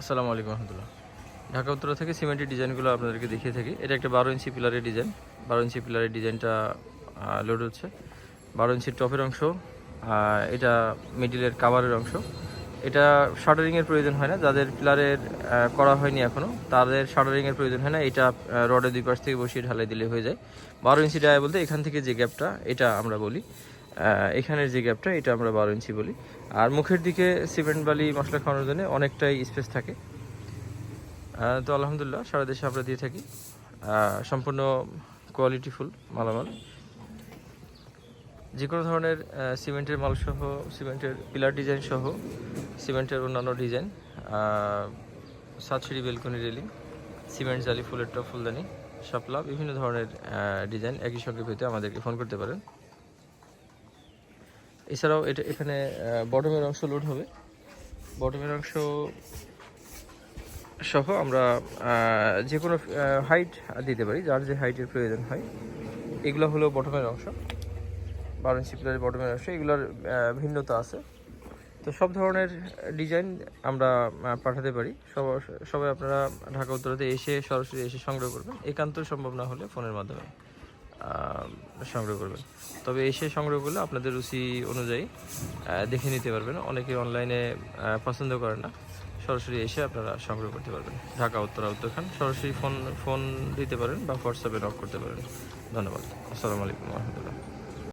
আসসালামু আলাইকুম রহমতুল্লাহ। ঢাকা উত্তরা থেকে সিমেন্টের ডিজাইনগুলো আপনাদেরকে দেখিয়ে থাকি। এটা একটা বারো ইঞ্চি পিলারের ডিজাইন। বারো ইঞ্চি পিলারের ডিজাইনটা লোড হচ্ছে। বারো ইঞ্চির টপের অংশ এটা মিডিলের কাভারের অংশ। এটা শাটারিংয়ের প্রয়োজন হয় না। যাদের পিলারের করা হয়নি এখনও তাদের শাটারিংয়ের প্রয়োজন হয় না। এটা রডের দুই পাশ থেকে বসিয়ে ঢালাই দিলে হয়ে যায়। বারো ইঞ্চি ডায়া বলতে এখান থেকে যে গ্যাপটা এটা আমরা বলি। এখানের যে গ্যাপটা এটা আমরা বারো ইঞ্চি বলি। আর মুখের দিকে সিমেন্ট বালি মশলা খাওয়ানোর জন্য অনেকটাই স্পেস থাকে। তো আলহামদুলিল্লাহ, সারা দেশে আমরা দিয়ে থাকি। সম্পূর্ণ কোয়ালিটিফুল মালামাল। যে কোনো ধরনের সিমেন্টের মাল সহ সিমেন্টের পিলার ডিজাইন সহ সিমেন্টের অন্যান্য ডিজাইন সাতসিঁড়ি বেলকনি রেলিং সিমেন্ট জালি, ফুলের টপ ফুলদানি, শাপলা, বিভিন্ন ধরনের ডিজাইন একই সঙ্গে পেতে আমাদেরকে ফোন করতে পারেন। এছাড়াও এটা এখানে বটমের অংশ লোড হবে। বটমের অংশ সহ আমরা যে কোনো হাইট দিতে পারি, যার যে হাইটের প্রয়োজন হয়। এগুলো হলো বটমের অংশ। বারো ইঞ্চি পিলারের বটমের অংশ, এগুলোর ভিন্নতা আছে। তো সব ধরনের ডিজাইন আমরা পাঠাতে পারি। সব, সবাই আপনারা ঢাকা উত্তরাতে এসে সরাসরি এসে সংগ্রহ করবেন। একান্ত সম্ভব না হলে ফোনের মাধ্যমে। সংগ্রহ করবেন। তবে এসে সংগ্রহ করলে আপনাদের রুচি অনুযায়ী দেখে নিতে পারবেন। অনেকে অনলাইনে পছন্দ করে না। সরাসরি এসে আপনারা সংগ্রহ করতে পারবেন। ঢাকা, উত্তরা উত্তরখান সরাসরি ফোন ফোন দিতে পারেন বা হোয়াটসঅ্যাপে নক করতে পারেন। ধন্যবাদ। আসসালামু আলাইকুম রহমতুল্লাহ।